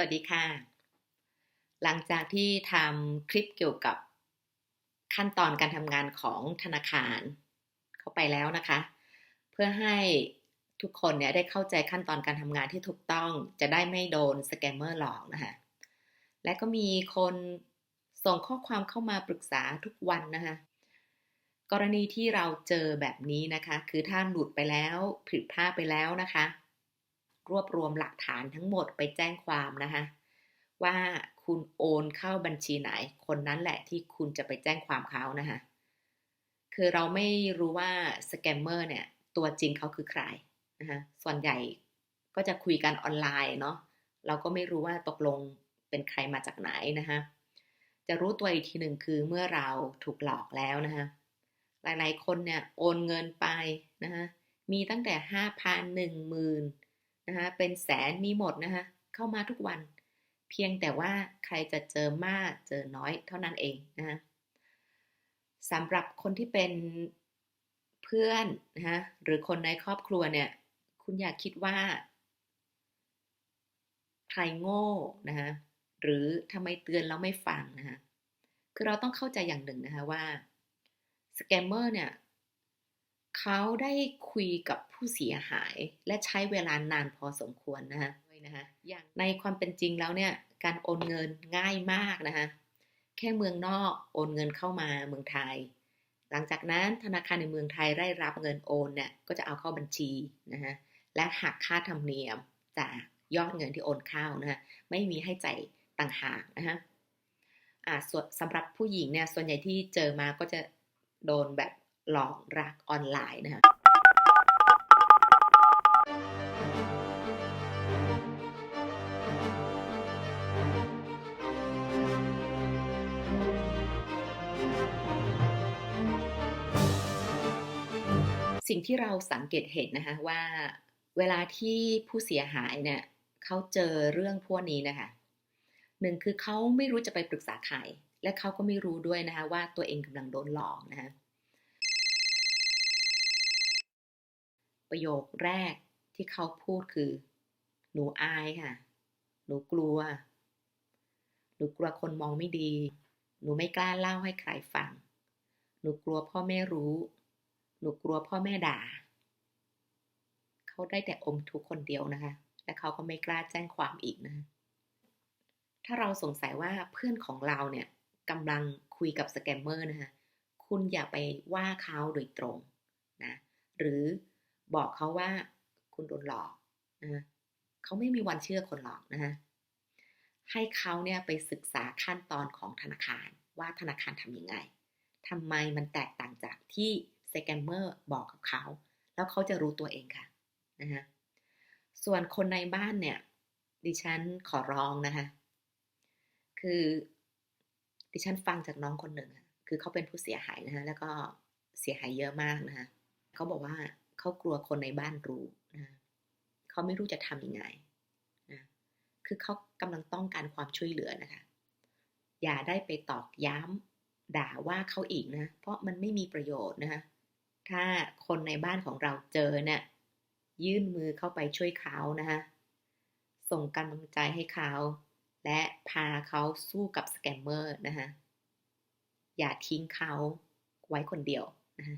วัสดีค่ะ หลังจากที่ทำคลิปเกี่ยวกับขั้นตอนการทำงานของธนาคาร เข้าไปแล้วนะคะ เพื่อให้ทุกคนเนี่ยได้เข้าใจขั้นตอนการทำงานที่ถูกต้องจะได้ไม่โดนสแกมเมอร์หลอกนะคะและก็มีคนส่งข้อความเข้ามาปรึกษาทุกวันนะคะกรณีที่เราเจอแบบนี้นะคะ คือถ้าหลุดไปแล้วผิดพลาดไปแล้วนะคะ รวบรวมหลักฐานทั้งหมดไปแจ้งความนะคะว่าคุณโอนเข้าบัญชีไหน คนนั้นแหละที่คุณจะไปแจ้งความเขานะคะคือเราไม่รู้ว่าสแกมเมอร์เนี่ยตัวจริงเขาคือใครนะคะส่วนใหญ่ก็จะคุยกันออนไลน์เนาะเราก็ไม่รู้ว่าตกลงเป็นใครมาจากไหนนะคะจะรู้ตัวอีกทีหนึ่งคือเมื่อเราถูกหลอกแล้วนะคะหลายๆคนเนี่ยโอนเงินไปนะคะมีตั้งแต่ห้าพันหนึ่งหมื่น นะคะเป็นแสนมีหมดนะคะเข้ามาทุกวัน เพียงแต่ว่าใครจะเจอมากเจอน้อยเท่านั้นเองนะคะสำหรับคนที่เป็นเพื่อนนะคะหรือคนในครอบครัวเนี่ย คุณอยากคิดว่า ใครโง่นะคะหรือทำไมเตือนแล้วไม่ฟังนะคะคือเราต้องเข้าใจอย่างหนึ่งนะคะว่าสแกมเมอร์เนี่ย เขาได้คุยกับผู้เสียหายและใช้เวลานานพอสมควรนะคะนะคะอย่างในความเป็นจริงแล้วเนี่ยการโอนเงินง่ายมากนะคะแค่เมืองนอกโอนเงินเข้ามาเมืองไทย หลังจากนั้นธนาคารในเมืองไทยได้รับเงินโอนเนี่ยก็จะเอาเข้าบัญชีนะคะและหักค่าธรรมเนียมจากยอดเงินที่โอนเข้านะคะไม่มีให้จ่ายต่างหากนะคะอ่าส่วนสำหรับผู้หญิงเนี่ยส่วนใหญ่ที่เจอมาก็จะโดนแบบ หลอกรักออนไลน์นะคะสิ่งที่เราสังเกตเห็นนะคะว่าเวลาที่ผู้เสียหายเนี่ยเขาเจอเรื่องพวกนี้นะคะหนึ่งคือเขาไม่รู้จะไปปรึกษาใครและเขาก็ไม่รู้ด้วยนะคะว่าตัวเองกำลังโดนหลอกนะคะ ประโยคแรกที่เขาพูดคือ หนูอายค่ะ หนูกลัว หนูกลัวคนมองไม่ดี หนูไม่กล้าเล่าให้ใครฟัง หนูกลัวพ่อแม่รู้ หนูกลัวพ่อแม่ด่า เขาได้แต่อมทุกคนเดียวนะคะ และเขาก็ไม่กล้าแจ้งความอีกนะะถ้าเราสงสัยว่าเพื่อนของเราเนี่ยกำลังคุยกับสแกมเมอร์นะคะ คุณอย่าไปว่าเขาโดยตรงนะ หรือ บอกเขาว่าคุณโดนหลอกนะเขาไม่มีวันเชื่อคนหลอกนะคะให้เขาเนี่ยไปศึกษาขั้นตอนของธนาคารว่าธนาคารทำยังไงทำไมมันแตกต่างจากที่สแกมเมอร์บอกกับเขา แล้วเขาจะรู้ตัวเองค่ะนะคะส่วนคนในบ้านเนี่ย ดิฉันขอร้องนะคะ คือดิฉันฟังจากน้องคนหนึ่งคือเขาเป็นผู้เสียหายนะคะแล้วก็เสียหายเยอะมากนะคะเขาบอกว่า เขากลัวคนในบ้านรู้นะเขาไม่รู้จะทำยังไงนะคือเขากำลังต้องการความช่วยเหลือนะคะ อย่าได้ไปตอกย้ำด่าว่าเขาอีกนะ เพราะมันไม่มีประโยชน์นะคะถ้าคนในบ้านของเราเจอเนี่ยยื่นมือเข้าไปช่วยเขานะคะส่งกำลังใจให้เขา และพาเขาสู้กับสแกมเมอร์นะคะอย่าทิ้งเขาไว้คนเดียวนะคะ